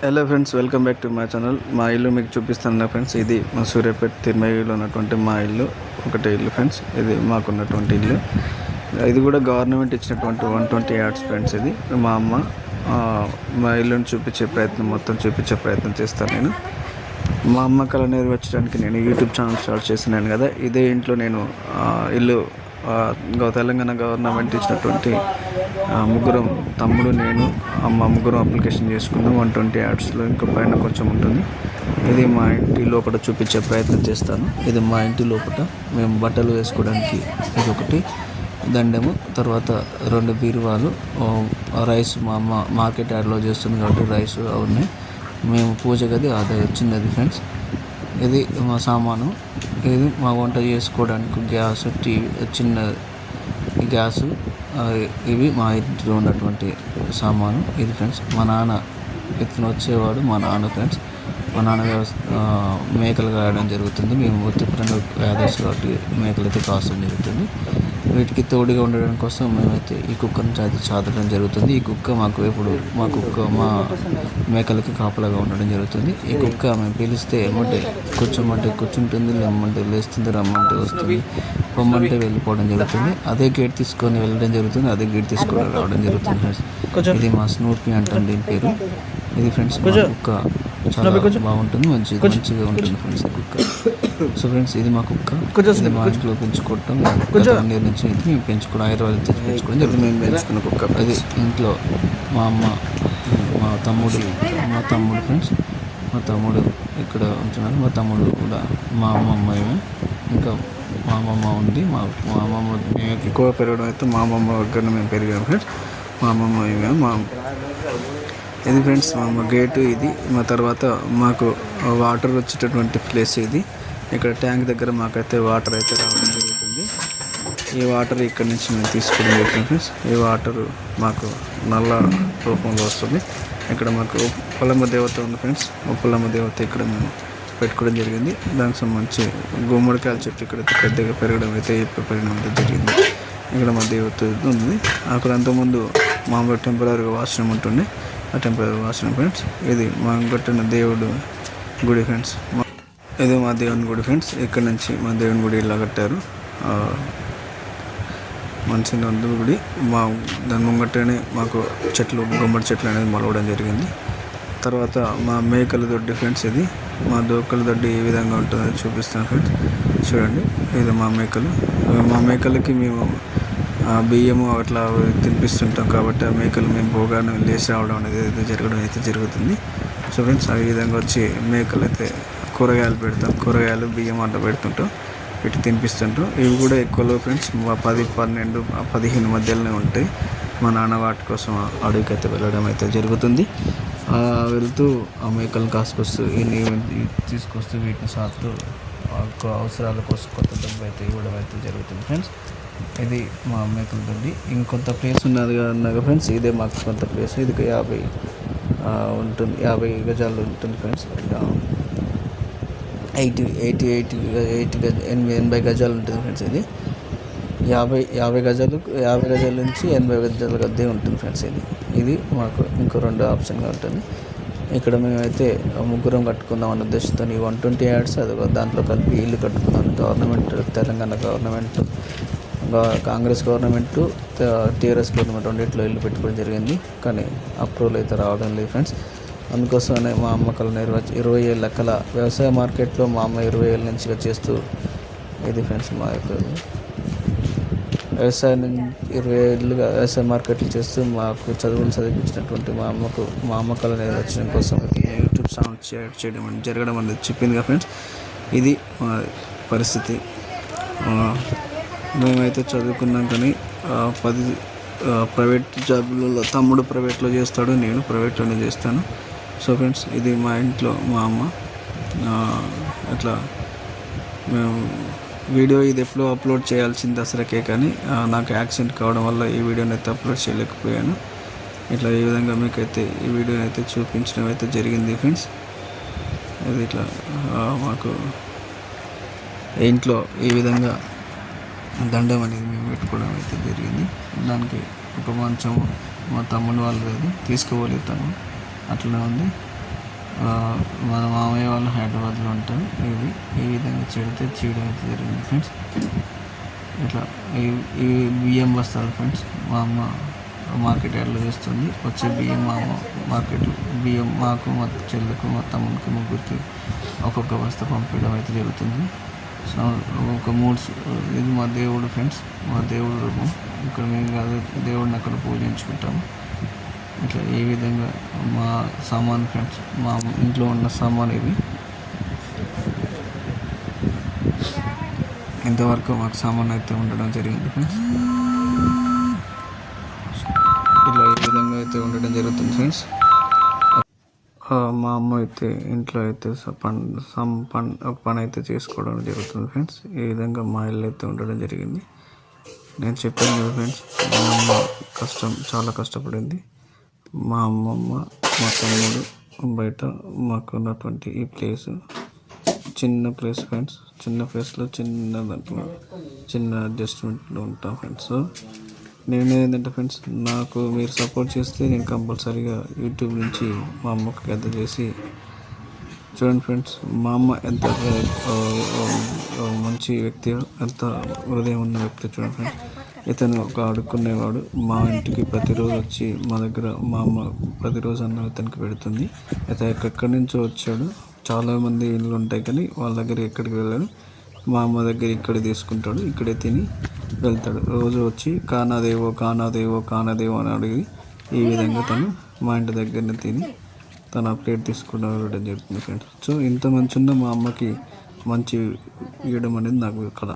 Hello friends welcome back to my channel మా ఇల్లు మీకు చూపిస్తాను ఫ్రెండ్స్ ఇది మా సూర్యాపేట తిరుమలలో ఉన్నటువంటి మా ఇల్లు. ఒకటే ఇల్లు ఫ్రెండ్స్ ఇది మాకున్నటువంటి ఇల్లు. ఇది కూడా గవర్నమెంట్ ఇచ్చినటువంటి వన్ ట్వంటీ యార్డ్స్ ఫ్రెండ్స్ ఇది. మా అమ్మ మా ఇల్లుని చూపించే ప్రయత్నం మొత్తం చూపించే ప్రయత్నం చేస్తాను నేను. మా అమ్మ కళ నెరవేర్చడానికి నేను యూట్యూబ్ ఛానల్ స్టార్ట్ చేసినాను కదా. ఇదే ఇంట్లో నేను ఇల్లు తెలంగాణ గవర్నమెంట్ ఇచ్చినటువంటి ముగ్గురం తమ్ముడు నేను అమ్మ ముగ్గురం అప్లికేషన్ చేసుకున్నాం. వన్ ట్వంటీ యాడ్స్లో ఇంకా పైన కొంచెం ఉంటుంది. ఇది మా ఇంటి లోపల చూపించే ప్రయత్నం చేస్తాను. ఇది మా ఇంటి లోపల. మేము బట్టలు వేసుకోవడానికి ఇది ఒకటి. దండము తర్వాత రెండు బీరువాలు. రైస్ మా అమ్మ మార్కెట్ యాడ్లో చేస్తుంది కాబట్టి రైస్ ఉన్నాయి మేము పూజ గది అది ఫ్రెండ్స్. ఇది మా సామాను. ఇది మా వంట చేసుకోవడానికి గ్యాస్ టీవీ చిన్న గ్యాస్ ఇవి మా ఇంట్లో ఉన్నటువంటి సామాను. ఇది ఫ్రెండ్స్ మా నాన్న ఇతను వచ్చేవాడు మా నాన్న ఫ్రెండ్స్. మా నాన్న వ్యవస్థ మేకలు కాయడం జరుగుతుంది. మేము వృత్తిపరంగా వ్యాధస్ కాబట్టి మేకలు అయితే కాస్తడం జరుగుతుంది. వీటికి తోడుగా ఉండడం కోసం మేమైతే ఈ కుక్కను చాది చాదడం జరుగుతుంది. ఈ కుక్క మాకు ఎప్పుడు మా కుక్క మా మేకలకి కాపలాగా ఉండడం జరుగుతుంది. ఈ కుక్క మేము పిలిస్తే ఏమంటే కూర్చోమంటే కూర్చుంటుంది లేమంటే లేస్తుంది రమ్మంటే వస్తుంది. పొమ్మంటే వెళ్ళిపోవడం జరుగుతుంది. అదే గేట్ తీసుకొని వెళ్ళడం జరుగుతుంది. అదే గేట్ తీసుకొని రావడం జరుగుతుంది. ఇది మా స్నూపీ అంటాం దీని పేరు. ఇది ఫ్రెండ్స్ మా కుక్క చాలా బాగుంటుంది మంచి మంచిగా ఉంటుంది ఫ్రెండ్స్ ఈ కుక్క. సో ఫ్రెండ్స్ ఇది మా కుక్క. ఇది మా ఇంట్లో పెంచుకోవటం వన్ ఇయర్ నుంచి ఇది మేము పెంచుకోవడం హైదరాబాద్ తెచ్చి పెంచుకోవడం జరుగుతుంది. మేము పెంచుకున్న కుక్క ఇది ఇంట్లో మా అమ్మ మా తమ్ముడు మా తమ్ముడు ఫ్రెండ్స్ మా తమ్ముడు ఇక్కడ ఉంటున్నారు మా తమ్ముడు కూడా మా అమ్మమ్మ ఇంకా మా అమ్మమ్మ ఉంది మా మా అమ్మమ్మ మేము ఎక్కువ పెరగడం అయితే మా అమ్మమ్మ దగ్గర మేము పెరిగాం ఫ్రెండ్స్. మా అమ్మమ్మ ఏమే మా ఇది ఫ్రెండ్స్ మా గేటు ఇది మా తర్వాత మాకు వాటర్ వచ్చేటటువంటి ప్లేస్ ఇది. ఇక్కడ ట్యాంక్ దగ్గర మాకైతే వాటర్ అయితే రావడం జరుగుతుంది. ఈ వాటర్ ఇక్కడ నుంచి మేము తీసుకోవడం జరుగుతుంది ఫ్రెండ్స్. ఈ వాటర్ మాకు నల్ల రూపంలో వస్తుంది. ఇక్కడ మాకు ఉప్పలమ్మ దేవత ఉంది ఫ్రెండ్స్. ఉప్పలమ్మ దేవత ఇక్కడ మేము పెట్టుకోవడం జరిగింది. దానికి సంబంధించి గుమ్మడికాయల చెట్టు ఇక్కడ పెద్దగా పెరగడం అయితే పెరగడం అయితే జరిగింది. ఇక్కడ మా దేవత ఉంది. అక్కడ అంతకుముందు మామూలు టెంపరీగా వాసనం ఉంటుండే. ఆ టెంపరీ వాసనం ఫ్రెండ్స్. ఇది మా కట్టిన దేవుడు గుడి ఫ్రెండ్స్. మా- ఇది మా దేవుని గుడి ఫ్రెండ్స్. ఇక్కడ నుంచి మా దేవుని గుడి ఇలా కట్టారు. మనిషి నందు గుడి. మా దాని ముంగట్టనే మాకు చెట్లు గుమ్మడి చెట్లు అనేది మొలవడం జరిగింది. తర్వాత మా మేకల దొడ్డి ఫ్రెండ్స్ ఇది. మా దోకల దొడ్డి ఏ విధంగా ఉంటుందో చూపిస్తాను ఫ్రెండ్స్. చూడండి ఇది మా మేకలు. మా మేకలకి మేము బియ్యము అట్లా తినిపిస్తుంటాం కాబట్టి ఆ మేకలు మేము పోగానే లేచి రావడం అనేది అయితే జరగడం అయితే జరుగుతుంది. సో ఫ్రెండ్స్ ఆ విధంగా వచ్చి మేకలు అయితే కూరగాయలు పెడతాం. కూరగాయలు బియ్యం అంట పెడుతుంటాం. ఇటు తినిపిస్తుంటాం. ఇవి కూడా ఎక్కువలో ఫ్రెండ్స్ మా పది పన్నెండు పదిహేను మధ్యలోనే ఉంటాయి. మా నాన్న వాటి కోసం అడవికి అయితే వెళ్ళడం అయితే జరుగుతుంది. వెళ్తూ ఆ మేకలను కాసుకొస్తూ ఈ తీసుకొస్తూ వీటిని సాగుతూ ఆ యొక్క అవసరాల కోసం కొత్త డబ్బు అయితే ఇవ్వడం అయితే జరుగుతుంది ఫ్రెండ్స్. ఇది మా మేకల దొడ్డి. ఇంకొంత ప్లేస్ ఉన్నది కదా ఫ్రెండ్స్ ఇదే మాకు కొంత ప్లేస్ ఇది యాభై ఉంటుంది. యాభై గజాలు ఉంటుంది friends eighty eighty eighty eighty గజ ఎనభై ఎనభై గజాలు ఉంటుంది ఫ్రెండ్స్ ఇది. యాభై యాభై గజాలు యాభై గజాల నుంచి ఎనభై గజాల గద్దే ఉంటుంది ఫ్రెండ్స్ ఇది. ఇది మాకు ఇంకో రెండు ఆప్షన్గా ఉంటుంది ఇక్కడ మేమైతే ముగ్గురం కట్టుకుందాం అన్న ఉద్దేశంతో ఈ వన్ ట్వంటీ యాడ్స్ అది దాంట్లో కలిపి ఇల్లు కట్టుకుందాం. Government Telangana government Congress government TRS government రెండింటిలో ఇల్లు పెట్టుకోవడం జరిగింది. కానీ అప్రూవల్ అయితే రావడం లేదు ఫ్రెండ్స్. అందుకోసమనే మా అమ్మకాలు నిర్వహి ఇరవై ఏళ్ళ లెక్కల వ్యవసాయ మార్కెట్లో మా అమ్మ ఇరవై ఏళ్ళ నుంచిగా చేస్తూ ఇది ఫ్రెండ్స్ మా యొక్క వ్యవసాయం ఇరవై ఏళ్ళుగా వ్యవసాయ మార్కెట్లు చేస్తూ మాకు చదువులు చదివించినటువంటి మా అమ్మకు మా అమ్మకాల నిర్వచనం కోసం యూట్యూబ్ ఛానల్ చేయడం జరగడం అనేది చెప్పింది ఫ్రెండ్స్. ఇది మా పరిస్థితి. మేమైతే చదువుకున్నాం కానీ పది ప్రైవేట్ జాబ్లలో తమ్ముడు ప్రైవేట్లో చేస్తాడు నేను ప్రైవేట్లోనే చేస్తాను. సో ఫ్రెండ్స్ ఇది మా ఇంట్లో మా అమ్మ. అట్లా మేము వీడియో ఇది ఎప్పుడో అప్లోడ్ చేయాల్సింది దసరాకే కానీ నాకు యాక్సిడెంట్ కావడం వల్ల ఈ వీడియోని అయితే అప్లోడ్ చేయలేకపోయాను. ఇట్లా ఈ విధంగా మీకైతే ఈ వీడియోని అయితే చూపించడం అయితే జరిగింది ఫ్రెండ్స్. అది ఇట్లా మాకు ఇంట్లో ఈ విధంగా దండం అనేది మేము పెట్టుకోవడం అయితే జరిగింది. దానికి ఒక మంచం మా తమ్ముడు వాళ్ళు లేదు తీసుకుపోలేదు తను. అట్లా ఉంది. మా మన మామయ్య వాళ్ళు హైదరాబాద్లో ఉంటారు. ఇవి ఈ విధంగా చెడితే చీడ అయితే జరిగింది ఫ్రెండ్స్. ఇట్లా ఈ- బియ్యం బస్తాలు ఫ్రెండ్స్ మా అమ్మ మార్కెట్ ఎట్లా చేస్తుంది. వచ్చే బియ్యం మా అమ్మ మార్కెట్ బియ్యం మాకు మా చెల్లకు మా తమ్ముడికి ముగ్గురికి ఒక్కొక్క బస్తా పంపించడం అయితే జరుగుతుంది. ఒక మూడు ఇది మా దేవుడు ఫ్రెండ్స్ మా దేవుడు రూపం. ఇక్కడ మేము కాదు దేవుడిని అక్కడ పూజించుకుంటాము. ఇట్లా ఏ విధంగా మా సామాన్ ఫ్రెండ్స్ మా ఇంట్లో ఉన్న సామాన్ ఇది. ఇంతవరకు మాకు సామాన్ అయితే ఉండడం జరిగింది ఫ్రెండ్స్. ఇలా ఈ విధంగా అయితే ఉండడం జరుగుతుంది ఫ్రెండ్స్? మా అమ్మ అయితే ఇంట్లో అయితే స- పన్ సమ్ పన్ పని అయితే చేసుకోవడం జరుగుతుంది ఫ్రెండ్స్. ఈ విధంగా మా ఇల్లు అయితే ఉండడం జరిగింది. నేను చెప్పాను కదా ఫ్రెండ్స్ మా అమ్మ కష్టం చాలా కష్టపడింది. మా అమ్మమ్మ మా తమ్ముడు బయట మాకు ఉన్నటువంటి ఈ ప్లేస్ చిన్న ప్లేస్ ఫ్రెండ్స్. చిన్న ప్లేస్లో చిన్న దాంట్లో చిన్న అడ్జస్ట్మెంట్లో ఉంటాం ఫ్రెండ్స్. నేను ఏంటంటే ఫ్రెండ్స్ నాకు మీరు సపోర్ట్ చేస్తే నేను కంపల్సరీగా యూట్యూబ్ నుంచి మా అమ్మకి పెద్ద చేసి చూడండి ఫ్రెండ్స్ మా అమ్మ ఎంత మంచి వ్యక్తి ఎంత హృదయం ఉన్న వ్యక్తి చూడండి ఫ్రెండ్స్ ఇతను ఒక అడుక్కునేవాడు మా ఇంటికి ప్రతిరోజు వచ్చి మా దగ్గర మా అమ్మ ప్రతిరోజు అన్నం ఇతనికి పెడుతుంది. ఇతను ఎక్కడి నుంచో వచ్చాడు. చాలామంది ఇల్లు ఉంటాయి కానీ వాళ్ళ దగ్గర ఎక్కడికి వెళ్ళాడు. మా అమ్మ దగ్గర ఇక్కడ తీసుకుంటాడు ఇక్కడే తిని వెళ్తాడు. రోజు వచ్చి కానాదేవో కానాదేవో కానాదేవో అని అడిగి ఈ విధంగా తను మా ఇంటి దగ్గరనే తిని తను అప్డేట్ తీసుకుని వెళ్ళడం జరుగుతుంది ఫ్రెండ్స్. సో ఇంత మంచి ఉన్న మా అమ్మకి మంచి ఇవ్వడం అనేది నాకు కళ